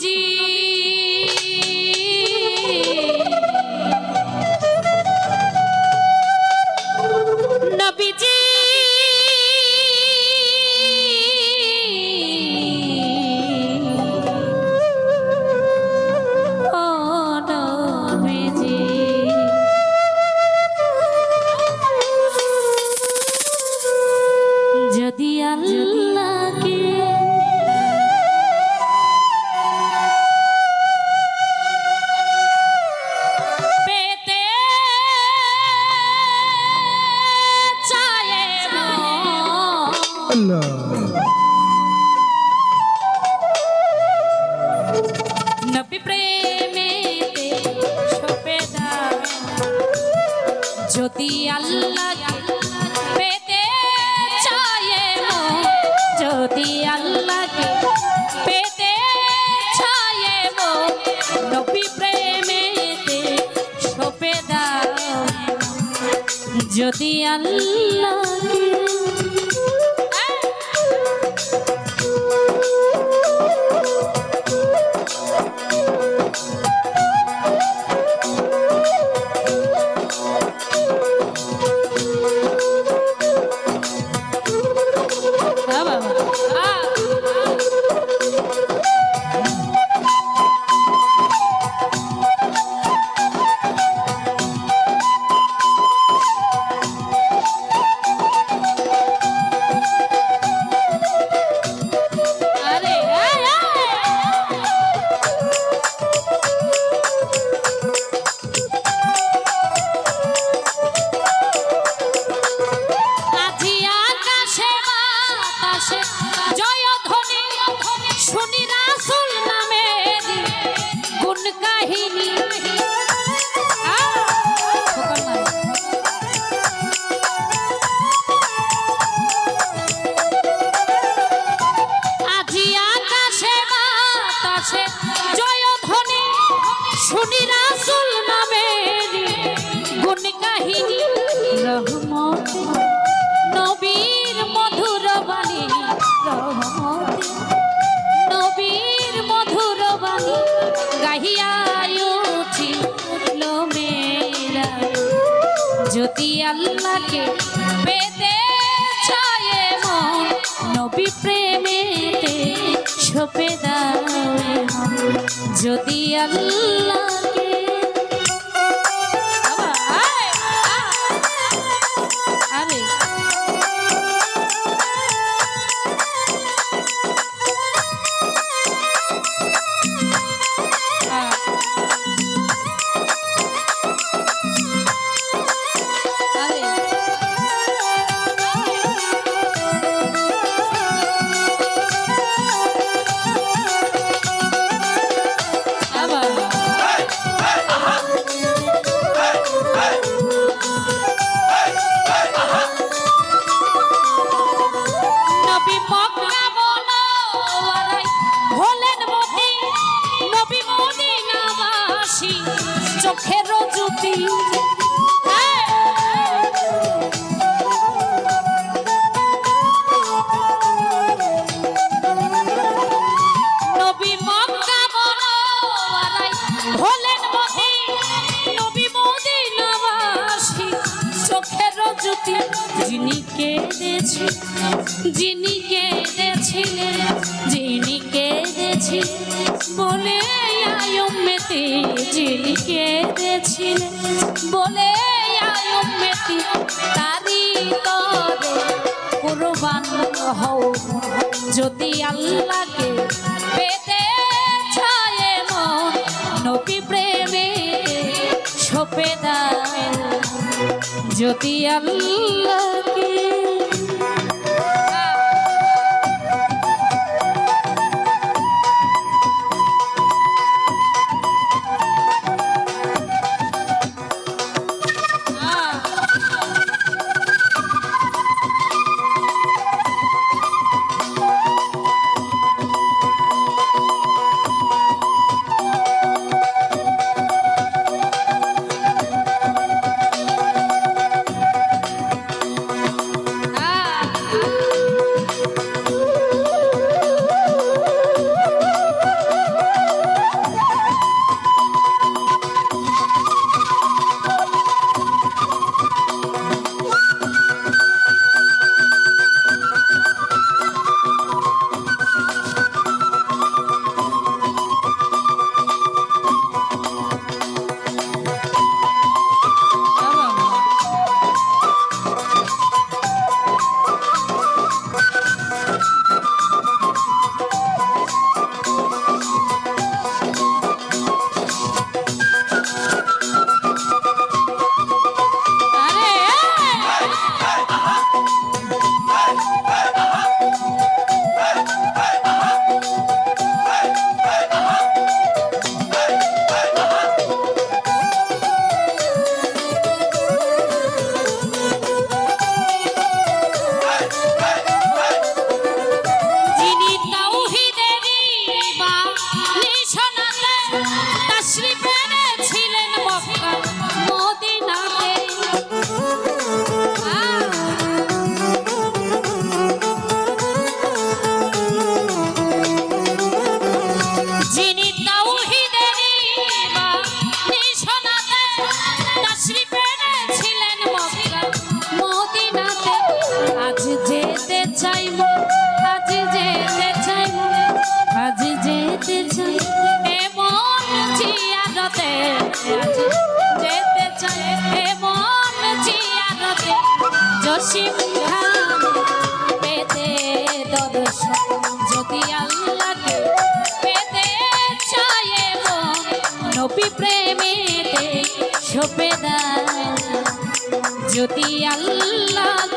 जी আল্লাহ নবী প্রেমেতে সপে যদি আল্লাহকে পেতে চায় যদি আল্লাহকে পেতে চায় নবী প্রেমেতে সপে দাও যদি আল্লাহকে শুনি রাসূল নামের গুণ কাহিনী রহমত। নবীর মধুর বাণী, রহমত। নবীর মধুর বাণী, গাহিয়া উঠিল মেরা যদি আল্লাহকে পেতে চায় নবী প্রেমেতে সপে দাও। যদি আল্লাহকে যিনি কেঁদেছি যিনি কেঁদেছিলেন যিনি কেঁদেছিলেন বলে আয়মেতে যিনি কেঁদেছিলেন বলে আয়মেতে তারি তরে কুরবান হও। যদি আল্লাহকে পেতে ছায় মন নবী প্রেমে সপে দাও। যদি আল্লাহকে প্রেমেতে সপেদার যদি আল্লাহকে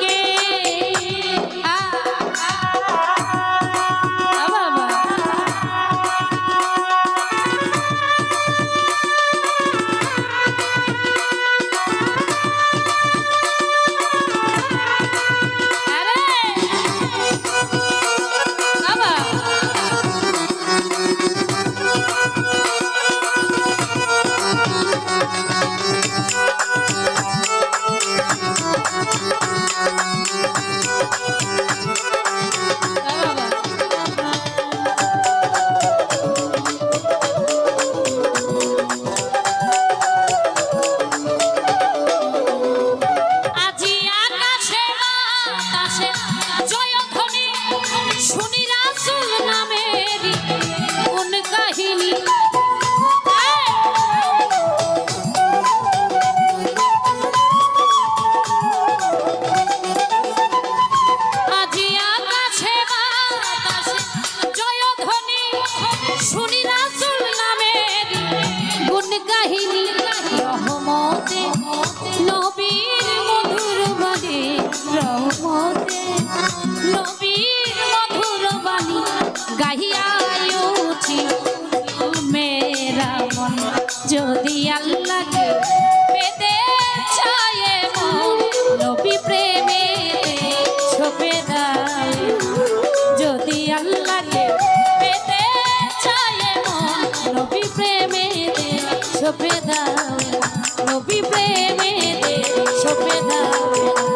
Thank you.